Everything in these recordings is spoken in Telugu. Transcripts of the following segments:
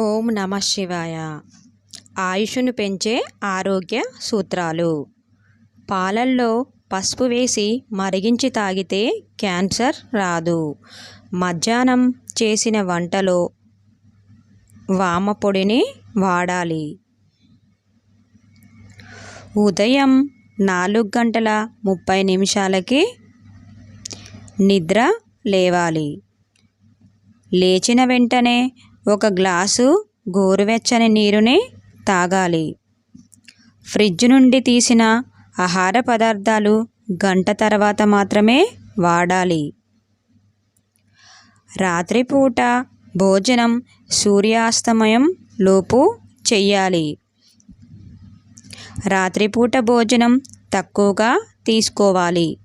ఓం నమ శివాయ. ఆయుషును పెంచే ఆరోగ్య సూత్రాలు. పాలల్లో పసుపు వేసి మరిగించి తాగితే క్యాన్సర్ రాదు. మధ్యాహ్నం చేసిన వంటలో వామ పొడిని వాడాలి. ఉదయం నాలుగు గంటల ముప్పై నిమిషాలకి నిద్ర లేవాలి. లేచిన వెంటనే ఒక గ్లాసు గోరువెచ్చని నీరుని తాగాలి. ఫ్రిడ్జ్ నుండి తీసిన ఆహార పదార్థాలు గంట తర్వాత మాత్రమే వాడాలి. రాత్రిపూట భోజనం సూర్యాస్తమయం లోపు చెయ్యాలి. రాత్రిపూట భోజనం తక్కువగా తీసుకోవాలి.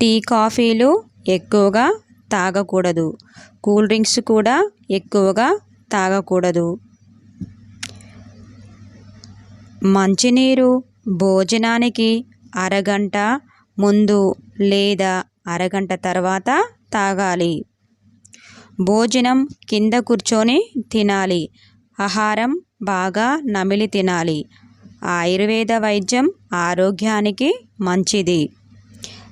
టీ కాఫీలు ఎక్కువగా తాగకూడదు. కూల్ డ్రింక్స్ కూడా ఎక్కువగా తాగకూడదు. మంచినీరు భోజనానికి అరగంట ముందు లేదా అరగంట తర్వాత తాగాలి. భోజనం కింద కూర్చొని తినాలి. ఆహారం బాగా నమిలి తినాలి. ఆయుర్వేద వైద్యం ఆరోగ్యానికి మంచిది.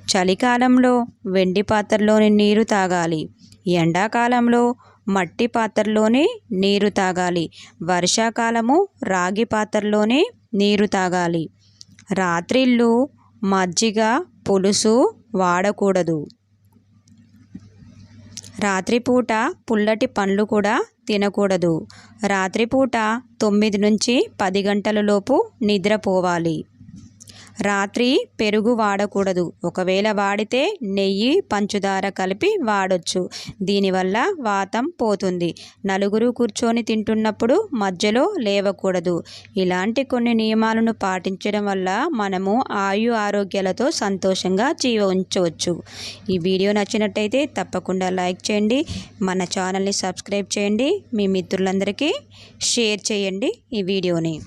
చలికాలంలో వెండి పాత్రలోని నీరు తాగాలి. ఎండాకాలంలో మట్టి పాత్రలోని నీరు తాగాలి. వర్షాకాలము రాగి పాత్రలోని నీరు తాగాలి. రాత్రిళ్ళు మజ్జిగ పులుసు వాడకూడదు. రాత్రిపూట పుల్లటి పండ్లు కూడా తినకూడదు. రాత్రిపూట తొమ్మిది నుంచి పది గంటల లోపు నిద్రపోవాలి. రాత్రి పెరుగు వాడకూడదు. ఒకవేళ వాడితే నెయ్యి పంచదార కలిపి వాడొచ్చు. దీనివల్ల వాతం పోతుంది. నలుగురు కూర్చొని తింటున్నప్పుడు మధ్యలో లేవకూడదు. ఇలాంటి కొన్ని నియమాలను పాటించడం వల్ల మనము ఆయు ఆరోగ్యాలతో సంతోషంగా జీవించవచ్చు. ఈ వీడియో నచ్చినట్టయితే తప్పకుండా లైక్ చేయండి. మన ఛానల్ని సబ్స్క్రైబ్ చేయండి. మీ మిత్రులందరికీ షేర్ చేయండి ఈ వీడియోని.